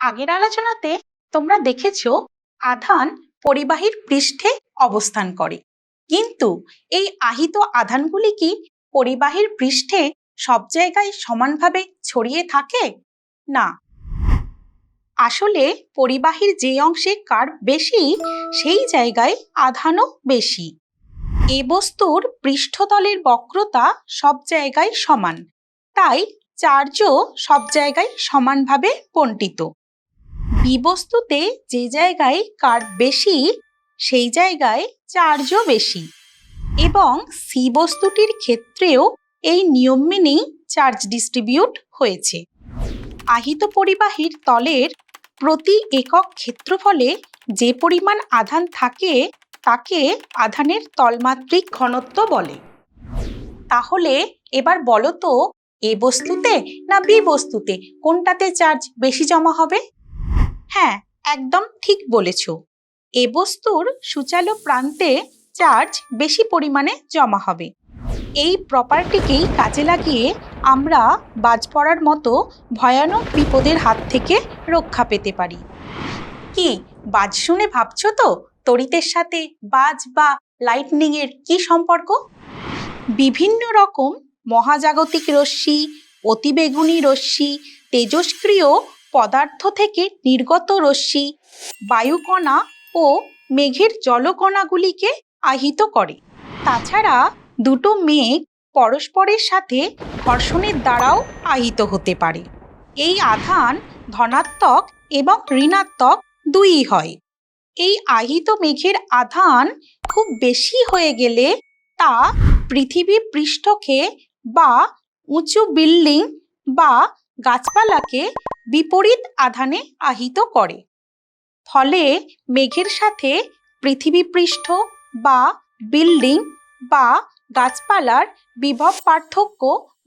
আগের আলোচনাতে তোমরা দেখেছ আধান পরিবাহীর পৃষ্ঠে অবস্থান করে। কিন্তু এই আহিত আধানগুলি কি পরিবাহীর পৃষ্ঠে সব জায়গায় সমানভাবে ছড়িয়ে থাকে? না। আসলে পরিবাহীর যে অংশে কার বেশি, সেই জায়গায় আধানও বেশি। এ বস্তুর পৃষ্ঠতলের বক্রতা সব জায়গায় সমান। তাই চার্জও সব জায়গায় সমানভাবে বন্টিত বিবস্তুতে যে জায়গায় কার বেশি, সেই জায়গায় চার্জও বেশি। এবং সি বস্তুটির ক্ষেত্রেও এই নিয়ম মেনেই চার্জ ডিস্ট্রিবিউট হয়েছে। আহিত পরিবাহীর তলের প্রতি একক ক্ষেত্রফলে যে পরিমাণ আধান থাকে, তাকে আধানের তলমাত্রিক ঘনত্ব বলে। তাহলে এবার বলো তো এ বস্তুতে না বি বস্তুতে কোনটাতে চার্জ বেশি জমা হবে? হ্যাঁ একদম ঠিক বলেছ। এ বস্তুর সূচালো প্রান্তে চার্জ বেশি পরিমাণে জমা হবে। এই প্রপার্টিকেই কাজে লাগিয়ে আমরা বাজ পড়ার মতো ভয়ানক বিপদের হাত থেকে রক্ষা পেতে পারি। কি, বাজ শুনে ভাবছ তো? তড়িতের সাথে বাজ বা লাইটনিংয়ের কি সম্পর্ক? বিভিন্ন রকম মহাজাগতিক রশ্মি, অতিবেগুনি রশ্মি তেজস্ক্রিয় পদার্থ থেকে নির্গত রশ্মি, বায়ুকণা ও মেঘের জলকণাগুলিকে আহিত করে। তাছাড়া দুটো মেঘ পরস্পরের সাথে ঘর্ষণের দ্বারাও আহিত হতে পারে। এই আধান ধনাত্মক এবং ঋণাত্মক দুইই হয়। এই আহিত মেঘের আধান খুব বেশি হয়ে গেলে তা পৃথিবী পৃষ্ঠকে বা উঁচু বিল্ডিং বা গাছপালাকে বিপরীত আধানে আহিত করে। ফলে মেঘের সাথে পৃথিবী পৃষ্ঠ বা বিল্ডিং বা গাছপালার বিভব পার্থক্য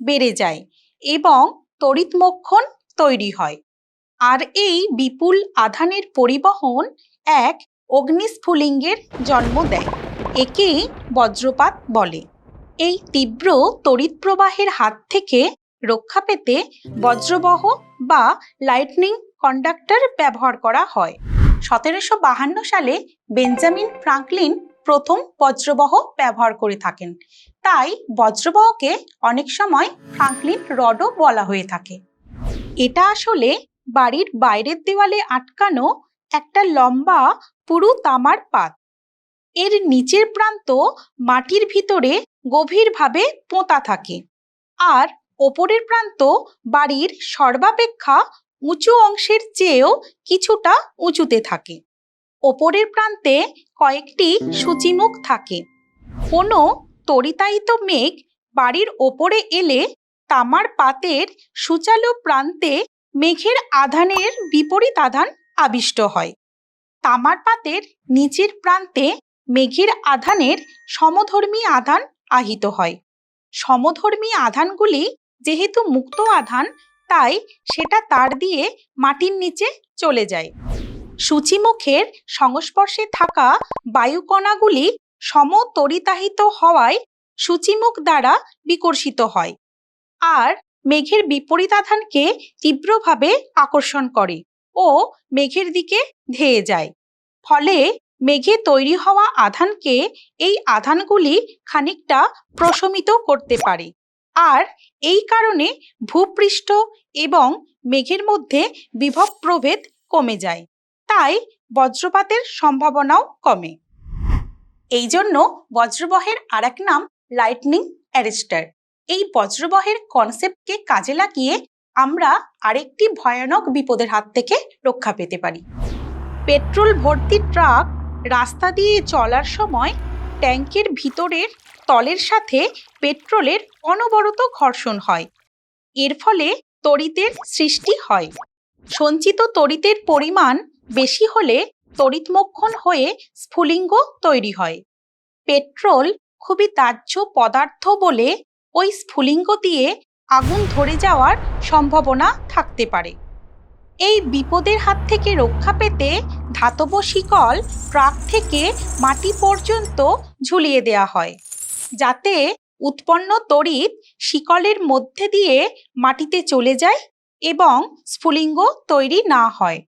বেড়ে যায় এবং তড়িৎমক্ষণ তৈরি হয়। আর এই বিপুল আধানের পরিবহন এক অগ্নিস্ফুলিঙ্গের জন্ম দেয়, একেই বজ্রপাত বলে। এই তীব্র তড়িৎ প্রবাহের হাত থেকে রক্ষা পেতে বজ্রবহ বা লাইটনিং কন্ডাক্টর ব্যবহার করা হয়। সতেরোশো বাহান্ন সালে বেঞ্জামিন ফ্রাঙ্কলিন প্রথম বজ্রবহ ব্যবহার করে থাকেন। তাই বজ্রবহকে অনেক সময় ফ্রাঙ্কলিন রডও বলা হয়ে থাকে। এটা আসলে বাড়ির বাইরের দেওয়ালে আটকানো একটা লম্বা, পুরু তামার পাত। এর নিচের প্রান্ত মাটির ভিতরে গভীরভাবে পোঁতা থাকে। আর ওপরের প্রান্ত বাড়ির সর্বাপেক্ষা উঁচু অংশের চেয়েও কিছুটা উঁচুতে থাকে। ওপরের প্রান্তে কয়েকটি সূচিমুখ থাকে। কোনো তরিতায়িত মেঘ বাড়ির ওপরে এলে তামার পাতের সূচালো প্রান্তে মেঘের আধানের বিপরীত আধান আবিষ্ট হয়। তামার পাতের নিচের প্রান্তে মেঘের আধানের সমধর্মী আধান আহিত হয়। সমধর্মী আধানগুলি যেহেতু মুক্ত আধান, তাই সেটা তার দিয়ে মাটির নিচে চলে যায়। সূচিমুখের সংস্পর্শে থাকা বায়ুকণাগুলি সমতরিতাহিত হওয়ায় সূচিমুখ দ্বারা বিকর্ষিত হয় আর মেঘের বিপরীত আধানকে তীব্রভাবে আকর্ষণ করে ও মেঘের দিকে ধেয়ে যায়। ফলে মেঘে তৈরি হওয়া আধানকে এই আধানগুলি খানিকটা প্রশমিত করতে পারে। আর এই কারণে ভূপৃষ্ঠ এবং মেঘের মধ্যে বিভব প্রভেদ কমে যায়। তাই বজ্রপাতের সম্ভাবনাও কমে। এই জন্য বজ্রবহের আর এক নাম লাইটনিং অ্যারেস্টার এই বজ্রবহের কনসেপ্টকে কাজে লাগিয়ে আমরা আরেকটি ভয়ানক বিপদের হাত থেকে রক্ষা পেতে পারি। পেট্রোল ভর্তি ট্রাক রাস্তা দিয়ে চলার সময় ট্যাঙ্কের ভিতরের তলের সাথে পেট্রোলের অনবরত ঘর্ষণ হয়। এর ফলে তড়িতের সৃষ্টি হয়। সঞ্চিত তড়িতের পরিমাণ বেশি হলে তড়িৎমক্ষণ হয়ে স্ফুলিঙ্গ তৈরি হয়। পেট্রোল খুবই দাহ্য পদার্থ বলে ওই স্ফুলিঙ্গ দিয়ে আগুন ধরে যাওয়ার সম্ভাবনা থাকতে পারে। এই বিপদের হাত থেকে রক্ষা পেতে ধাতব শিকল ট্রাক থেকে মাটি পর্যন্ত ঝুলিয়ে দেয়া হয়, যাতে উৎপন্ন তড়িৎ শিকলের মধ্যে দিয়ে মাটিতে চলে যায় এবং স্ফুলিঙ্গ তৈরি না হয়।